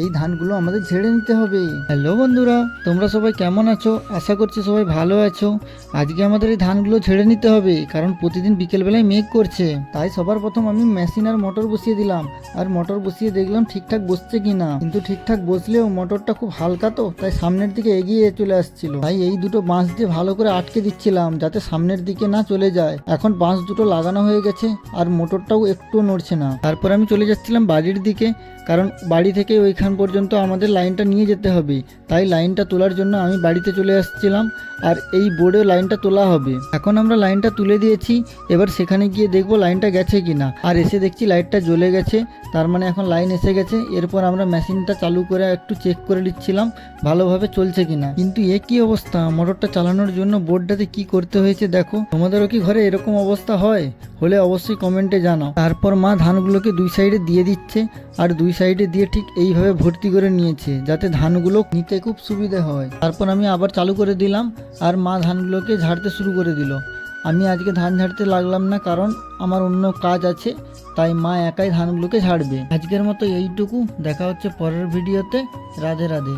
এই ধানগুলো আমাদের ঝেড়ে নিতে হবে। হ্যালো বন্ধুরা, তোমরা সবাই কেমন আছো? আশা করছি সবাই ভালো আছো। আজকে আমাদের এই ধানগুলো ঝেড়ে নিতে হবে, কারণ প্রতিদিন বিকেলবেলায় মেঘ করছে। তাই সবার প্রথম আমি মেশিন আর মোটর বসিয়ে দিলাম। আর মোটর বসিয়ে দেখলাম ঠিকঠাক বসছে কিনা। কিন্তু ঠিকঠাক বসলেও মোটরটা খুব হালকা তো, তাই সামনের দিকে এগিয়ে চলে আসছিল। তাই এই দুটো বাঁশ দিয়ে ভালো করে আটকে দিচ্ছিলাম, যাতে সামনের দিকে না চলে যায়। এখন বাঁশ দুটো লাগানো হয়ে গেছে, আর মোটরটাও একটু নড়ছে না। তারপর আমি চলে যাচ্ছিলাম বাড়ির দিকে, কারণ বাড়ি থেকে ওইখান পর্যন্ত আমাদের লাইনটা নিয়ে যেতে হবে। তাই লাইনটা তোলার জন্য আমি বাড়িতে চলে আসছিলাম আর এই বোর্ডে লাইনটা তোলা হবে। এখন আমরা লাইনটা তুলে দিয়েছি, এবার সেখানে গিয়ে দেখব লাইনটা গেছে কিনা। আর এসে দেখছি লাইটটা জ্বলে গেছে, তার মানে এখন লাইন এসে গেছে। এরপর আমরা মেশিনটা চালু করে একটু চেক করে নিচ্ছিলাম, ভালোভাবে চলছে কিনা। কিন্তু এ কি অবস্থা? মোটরটা চালানোর জন্য বোর্ডটাতে কি করতে হয়েছে দেখো। তোমাদেরও কি ঘরে এরকম অবস্থা হয়? হলে অবশ্যই কমেন্টে জানাও। তারপর মা ধানগুলোকে দুই সাইডে দিয়ে দিচ্ছে, আর দুই সাইডে দিয়ে ঠিক এইভাবে ভর্তি করে নিয়েছে, যাতে ধানগুলো নিতে খুব সুবিধে হয়। তারপর আমি আবার চালু করে দিলাম, আর মা ধানগুলোকে ঝাড়তে শুরু করে দিল। আমি আজকে ধান ঝাড়তে লাগলাম না, কারণ আমার অন্য কাজ আছে, তাই মা একাই ধানগুলোকে ঝাড়বে। আজকের মতো এইটুকু, দেখা হচ্ছে পরের ভিডিওতে। রাধে রাধে।